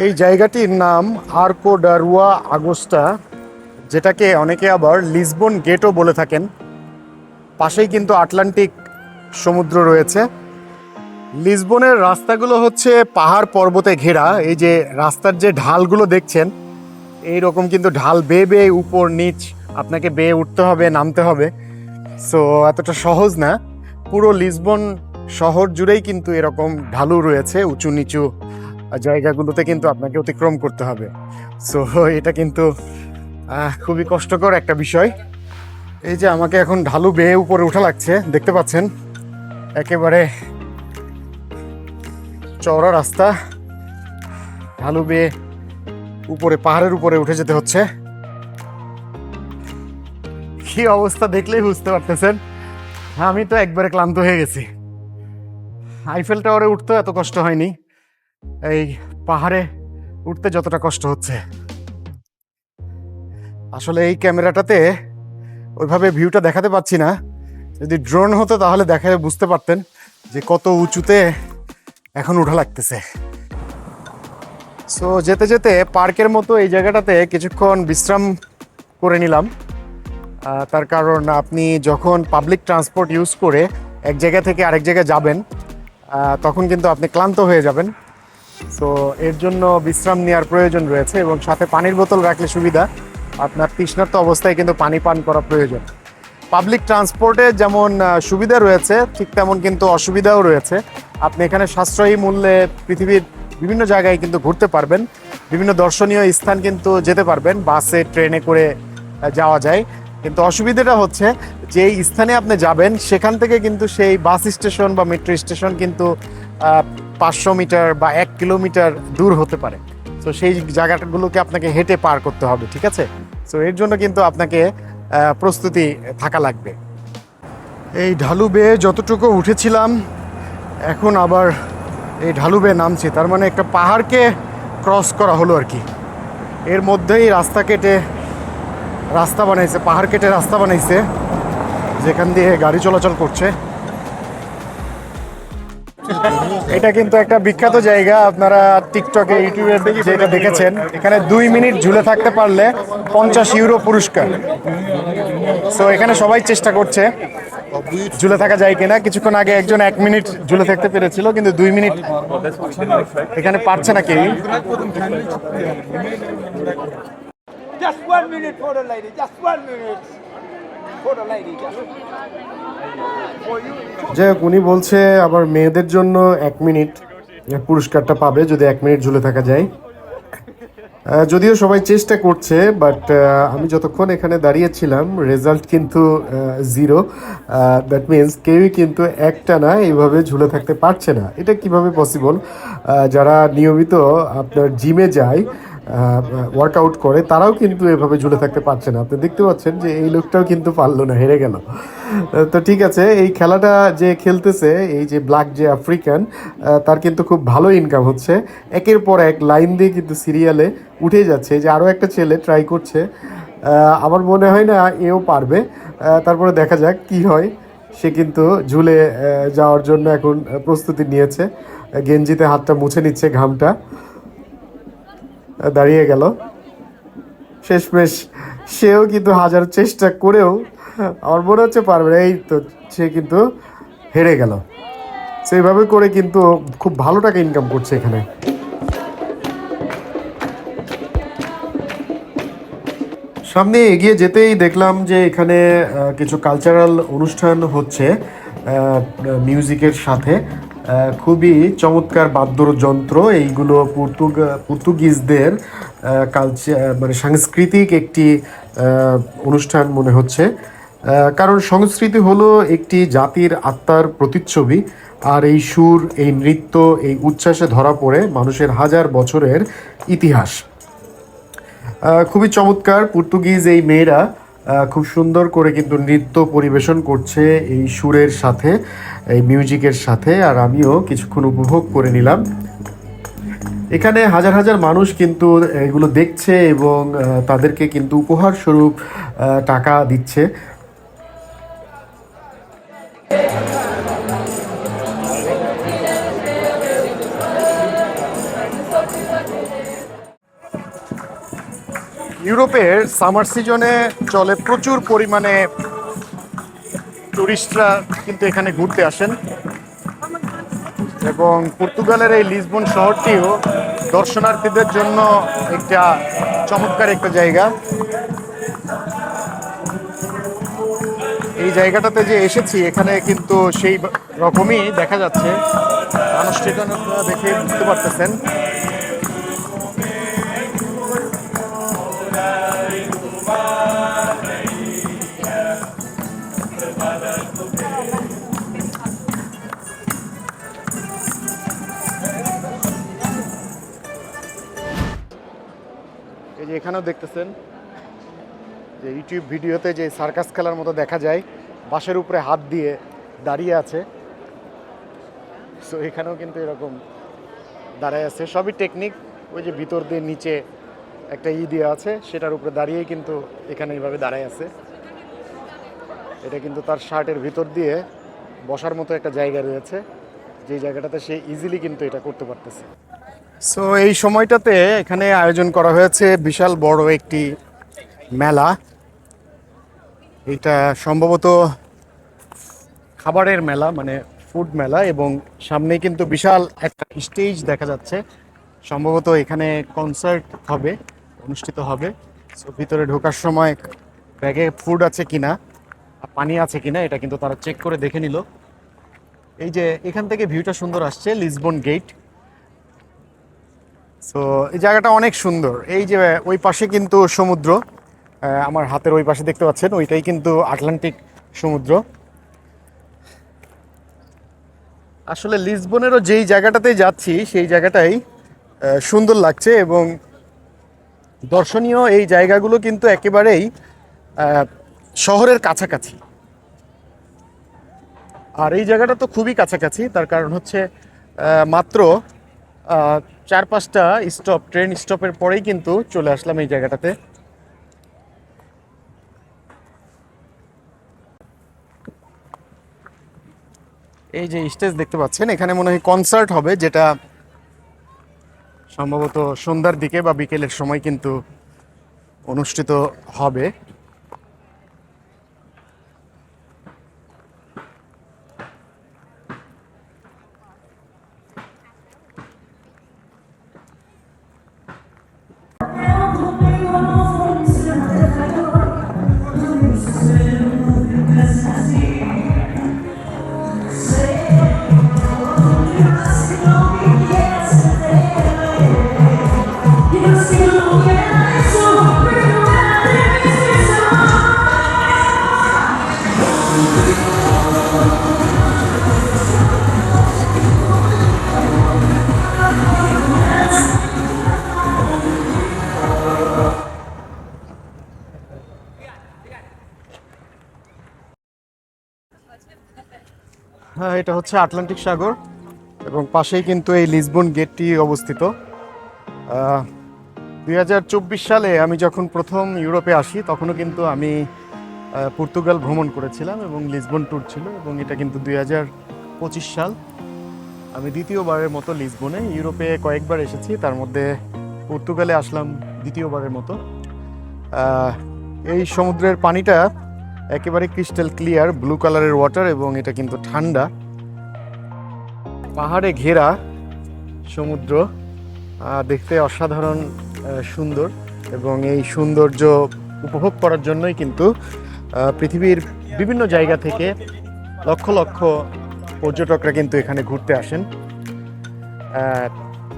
এই জায়গাটির নাম আর্কো ডারুয়া আগোস্টা, যেটাকে অনেকে আবার লিসবন গেটও বলে থাকেন। পাশেই কিন্তু আটলান্টিক সমুদ্র রয়েছে। লিসবনের রাস্তাগুলো হচ্ছে পাহাড় পর্বতে ঘেরা। এই যে রাস্তার যে ঢালগুলো দেখছেন এই রকম কিন্তু ঢাল বেয়ে বেয়ে উপর, নিচ আপনাকে বেয়ে উঠতে হবে, নামতে হবে। সো এতটা সহজ না। পুরো লিসবন শহর জুড়েই কিন্তু এরকম ঢালু রয়েছে, উঁচু নিচু জায়গাগুলোতে কিন্তু আপনাকে অতিক্রম করতে হবে। সো এটা কিন্তু খুবই কষ্টকর একটা বিষয়। এই যে আমাকে এখন ঢালু বেয়ে উপরে উঠা লাগছে, দেখতে পাচ্ছেন? একেবারে চওড়া রাস্তা। ঢালু বেয়ে উপরে, পাহাড়ের উপরে উঠে যেতে হচ্ছে। কি অবস্থা দেখলেই বুঝতে পারতেছেন? আমি তো একবারে ক্লান্ত হয়ে গেছি। আইফেল টাওয়ারে উঠতে এত কষ্ট হয়নি। এই পাহাড়ে উঠতে যতটা কষ্ট হচ্ছে। আসলে এই ক্যামেরাটাতে ওইভাবে ভিউটা দেখাতে পাচ্ছি না। যদি ড্রোন হতো তাহলে দেখালে বুঝতে পারতেন যে কত উঁচুতে এখন উঠা লাগতেছে। সো যেতে যেতে পার্কের মতো এই জায়গাটাতে কিছুক্ষণ বিশ্রাম করে নিলাম। তার কারণ আপনি যখন পাবলিক ট্রান্সপোর্ট ইউজ করে এক জায়গা থেকে আরেক জায়গায় যাবেন তখন কিন্তু আপনি ক্লান্ত হয়ে যাবেন। সো এর জন্য বিশ্রাম নেওয়ার প্রয়োজন রয়েছে এবং সাথে পানির বোতল রাখলে সুবিধা। আপনার তৃষ্ণার্ত অবস্থায় কিন্তু পানি পান করা প্রয়োজন। পাবলিক ট্রান্সপোর্টে যেমন সুবিধা রয়েছে, ঠিক তেমন কিন্তু অসুবিধাও রয়েছে। আপনি এখানে সাশ্রয়ী মূল্যে পৃথিবীর বিভিন্ন জায়গায় কিন্তু ঘুরতে পারবেন। বিভিন্ন দর্শনীয় স্থান কিন্তু যেতে পারবেন, বাসে, ট্রেনে করে যাওয়া যায়। কিন্তু অসুবিধাটা হচ্ছে যে স্থানে আপনি যাবেন, সেখান থেকে কিন্তু সেই বাস স্টেশন বা মেট্রো স্টেশন কিন্তু পাঁচশো মিটার বা এক কিলোমিটার দূর হতে পারে। তো সেই জায়গাগুলোকে আপনাকে হেঁটে পার করতে হবে, ঠিক আছে? তো এর জন্য কিন্তু আপনাকে প্রস্তুতি থাকা লাগবে। এই ঢালু বেয়ে যতটুকু উঠেছিলাম, এখন আবার এই ঢালু বেয়ে নামছি। তার মানে একটা পাহাড়কে ক্রস করা হলো আর কি। এর মধ্যেই রাস্তা কেটে রাস্তা বানাইছে, পাহাড় কেটে রাস্তা বানাইছে, যেখান দিয়ে গাড়ি চলাচল করছে। এটা কিন্তু একটা বিখ্যাত জায়গা। আপনারা টিকটকে ইউটিউবে যেটা দেখেছেন, এখানে দুই মিনিট ঝুলে থাকতে পারলে পঞ্চাশ ইউরো পুরস্কার। সো এখানে সবাই চেষ্টা করছে, ঝুলে থাকা যায় কিনা। কিছুক্ষণ আগে একজন এক মিনিট ঝুলে থাকতে পেরেছিল, কিন্তু দুই মিনিট এখানে পারছে না কেউ। Just one minute for the lady. Just one minute হোক, উনি বলছে আবার মেয়েদের জন্য এক মিনিট পুরস্কারটা পাবে যদি এক মিনিট ঝুলে থাকা যায়। যদিও সবাই চেষ্টা করছে বাট আমি যতক্ষণ এখানে দাঁড়িয়েছিলাম রেজাল্ট কিন্তু জিরো দ্যাট মিন্স কেউই কিন্তু একটা না, এইভাবে ঝুলে থাকতে পারছে না। এটা কীভাবে পসিবল যারা নিয়মিত আপনার জিমে যায় ওয়ার্কআউট করে, তারাও কিন্তু এভাবে ঝুলে থাকতে পারছে না। আপনি দেখতে পাচ্ছেন যে এই লোকটাও কিন্তু পারল না, হেরে গেল। তো ঠিক আছে, এই খেলাটা যে খেলতেছে, এই যে ব্ল্যাক যে আফ্রিকান তার কিন্তু খুব ভালো ইনকাম হচ্ছে। একের পর এক লাইন দিয়ে কিন্তু সিরিয়ালে উঠে যাচ্ছে। যে আরও একটা ছেলে ট্রাই করছে আমার মনে হয় না এও পারবে। তারপরে দেখা যাক কি হয়। সে কিন্তু ঝুলে যাওয়ার জন্য এখন প্রস্তুতি নিয়েছে। গেঞ্জিতে হাতটা মুছে নিচ্ছে ঘামটা। দাঁড়িয়ে গেল। শেষমেশ সেও কিন্তু হাজার চেষ্টা করেও আমার মনে হচ্ছে পারবে। এই তো সে কিন্তু হেরে গেল। সেইভাবে করে কিন্তু খুব ভালো টাকা ইনকাম করছে এখানে। সামনে এগিয়ে যেতেই দেখলাম যে এখানে কিছু কালচারাল অনুষ্ঠান হচ্ছে মিউজিকের সাথে। খুবই চমৎকার বাদ্যযন্ত্র। এইগুলো পর্তুগ, পর্তুগিজদের কালচার মানে সাংস্কৃতিক একটি অনুষ্ঠান মনে হচ্ছে। কারণ সংস্কৃতি হলো একটি জাতির আত্মার প্রতিচ্ছবি। আর এই সুর, এই নৃত্য, এই উচ্ছ্বাসে ধরা পড়ে মানুষের হাজার বছরের ইতিহাস। খুবই চমৎকার পর্তুগিজ এই মেয়েরা খুব সুন্দর করে কিন্তু নৃত্য পরিবেশন করছে এই সুরের সাথে, এই মিউজিকের সাথে, আর আমিও কিছুক্ষণ উপভোগ করে নিলাম। এখানে হাজার হাজার মানুষ কিন্তু এগুলো দেখছে এবং তাদেরকে কিন্তু উপহার স্বরূপ টাকা দিচ্ছে। ইউরোপের সামার সিজনে চলে প্রচুর পরিমাণে টুরিস্টরা কিন্তু এখানে ঘুরতে আসেন। এবং পর্তুগালের এই লিসবন শহরটিও দর্শনার্থীদের জন্য একটা চমৎকার একটা জায়গা। এই জায়গাটাতে যে এসেছি, এখানে কিন্তু সেই রকমই দেখা যাচ্ছে। আনুষ্ঠানিকতা দেখে বুঝতে পারতেছেন। দেখতেছেন। যে ইউটিউব ভিডিওতে যে সার্কাস খেলার মতো দেখা যায়, বাঁশের উপরে হাত দিয়ে দাঁড়িয়ে আছে। সো এখানেও কিন্তু এরকম দাঁড়ায় আছে। সবই টেকনিক ওই যে ভিতর দিয়ে নিচে একটা ই দিয়ে আছে, সেটার উপরে দাঁড়িয়েই কিন্তু এখানে এইভাবে দাঁড়ায় আছে। এটা কিন্তু তার শার্টের ভিতর দিয়ে বসার মতো একটা জায়গা রয়েছে। যে জায়গাটাতে সে ইজিলি কিন্তু এটা করতে পারতেছে। সো এই সময়টাতে এখানে আয়োজন করা হয়েছে বিশাল বড় একটি মেলা। এটা সম্ভবত খাবারের মেলা মানে ফুড মেলা এবং সামনে কিন্তু বিশাল একটা স্টেজ দেখা যাচ্ছে। সম্ভবত এখানে কনসার্ট হবে, অনুষ্ঠিত হবে। সো ভিতরে ঢোকার সময় ব্যাগে ফুড আছে কিনা পানি আছে কিনা এটা কিন্তু তারা চেক করে দেখে নিল। এই যে এখান থেকে ভিউটা সুন্দর আসছে লিসবন গেট সো এই জায়গাটা অনেক সুন্দর। এই যে, ওই পাশে কিন্তু সমুদ্র। আমার হাতের ওই পাশে দেখতে পাচ্ছেন, ওইটাই কিন্তু আটলান্টিক সমুদ্র। আসলে লিসবনেরও যেই জায়গাটাতে যাচ্ছি, সেই জায়গাটাই সুন্দর লাগছে এবং দর্শনীয় এই জায়গাগুলো কিন্তু একেবারেই শহরের কাছাকাছি। আর এই জায়গাটা তো খুবই কাছাকাছি, তার কারণ হচ্ছে মাত্র চার পাঁচটা স্টপ ট্রেন স্টপের পরেই কিন্তু চলে আসলাম এই জায়গাটাতে। এই যে স্টেজ দেখতে পাচ্ছেন, এখানে মনে হয় কনসার্ট হবে, যেটা সম্ভবত সন্ধ্যার দিকে বা বিকেলের সময় কিন্তু অনুষ্ঠিত হবে। হ্যাঁ এটা হচ্ছে আটলান্টিক সাগর এবং পাশেই কিন্তু এই লিসবন গেটটি অবস্থিত। দুই হাজার চব্বিশ সালে আমি যখন প্রথম ইউরোপে আসি, তখনও কিন্তু আমি পর্তুগাল ভ্রমণ করেছিলাম এবং লিসবন ট্যুর ছিল এবং এটা কিন্তু দুই হাজার পঁচিশ সাল। আমি দ্বিতীয়বারের মতো লিসবনে, ইউরোপে কয়েকবার এসেছি, তার মধ্যে পর্তুগালে আসলাম দ্বিতীয়বারের মতো। এই সমুদ্রের পানিটা একেবারে ক্রিস্টাল ক্লিয়ার ব্লু কালারের ওয়াটার এবং এটা কিন্তু ঠান্ডা। পাহাড়ে ঘেরা সমুদ্র দেখতে অসাধারণ সুন্দর এবং এই সৌন্দর্য উপভোগ করার জন্যই কিন্তু পৃথিবীর বিভিন্ন জায়গা থেকে লক্ষ লক্ষ পর্যটকরা কিন্তু এখানে ঘুরতে আসেন।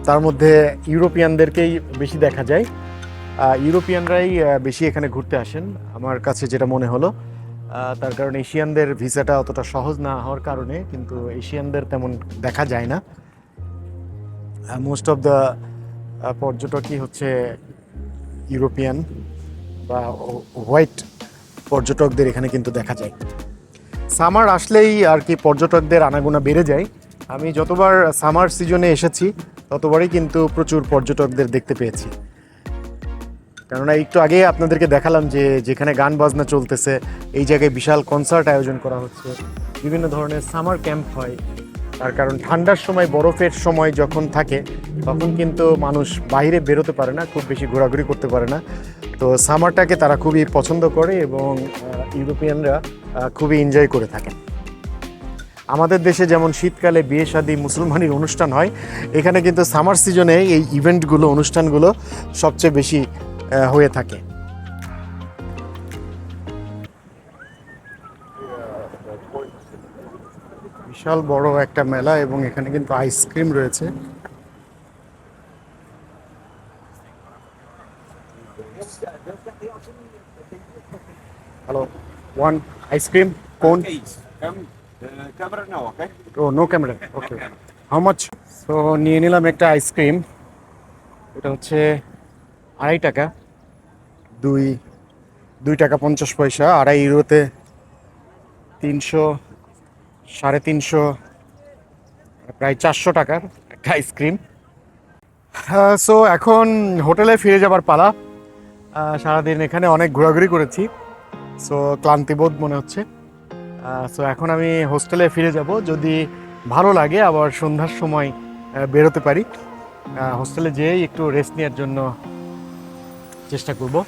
তার মধ্যে ইউরোপিয়ানদেরকেই বেশি দেখা যায়। ইউরোপিয়ানরাই বেশি এখানে ঘুরতে আসেন। আমার কাছে যেটা মনে হলো তার কারণ এশিয়ানদের ভিসাটা অতটা সহজ না হওয়ার কারণে কিন্তু এশিয়ানদের তেমন দেখা যায় না। মোস্ট অফ দ্য পর্যটকই হচ্ছে ইউরোপিয়ান বা হোয়াইট পর্যটকদের এখানে কিন্তু দেখা যায়। সামার আসলেই আর কি পর্যটকদের আনাগোনা বেড়ে যায়। আমি যতবার সামার সিজনে এসেছি, ততবারই কিন্তু প্রচুর পর্যটকদের দেখতে পেয়েছি। কেননা একটু আগে আপনাদেরকে দেখালাম যে, যেখানে গান বাজনা চলতেছে, এই জায়গায় বিশাল কনসার্ট আয়োজন করা হচ্ছে। বিভিন্ন ধরনের সামার ক্যাম্প হয়। তার কারণ ঠান্ডার সময়, বরফের সময় যখন থাকে, তখন কিন্তু মানুষ বাইরে বেরোতে পারে না, খুব বেশি ঘোরাঘুরি করতে পারে না। তো সামারটাকে তারা খুবই পছন্দ করে এবং ইউরোপিয়ানরা খুবই এনজয় করে থাকেন। আমাদের দেশে যেমন শীতকালে বিয়ে শাদী মুসলমানের অনুষ্ঠান হয়, এখানে কিন্তু সামার সিজনে এই ইভেন্টগুলো, অনুষ্ঠানগুলো সবচেয়ে বেশি হয়ে থাকে। বিশাল বড় একটা মেলা এবং এখানে কিন্তু আইসক্রিম রয়েছে। One ice cream cone Come, the camera now, okay? Oh no camera okay how much তো নিয়ে নিলাম একটা আইসক্রিম এটা হচ্ছে আড়াই টাকা। দুই দুই টাকা পঞ্চাশ পয়সা। আড়াই ইউরোতে তিনশো সাড়ে তিনশো প্রায় চারশো টাকার একটা আইসক্রিম সো এখন হোটেলে ফিরে যাবার পালা। সারাদিন এখানে অনেক ঘোরাঘুরি করেছি। সো ক্লান্তিবোধ মনে হচ্ছে। সো এখন আমি হোস্টেলে ফিরে যাব। যদি ভালো লাগে, আবার সন্ধ্যার সময় বেরোতে পারি। হোস্টেলে যেয়েই একটু রেস্ট নেওয়ার জন্য চেষ্টা করব।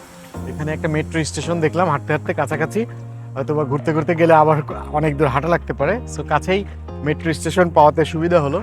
এখানে একটা মেট্রো স্টেশন দেখলাম, হাঁটতে হাঁটতে কাছাকাছি। হয়তো বা ঘুরতে ঘুরতে গেলে আবার অনেক দূর হাঁটা লাগতে পারে। সো কাছেই মেট্রো স্টেশন পাওয়াতে সুবিধা হলো।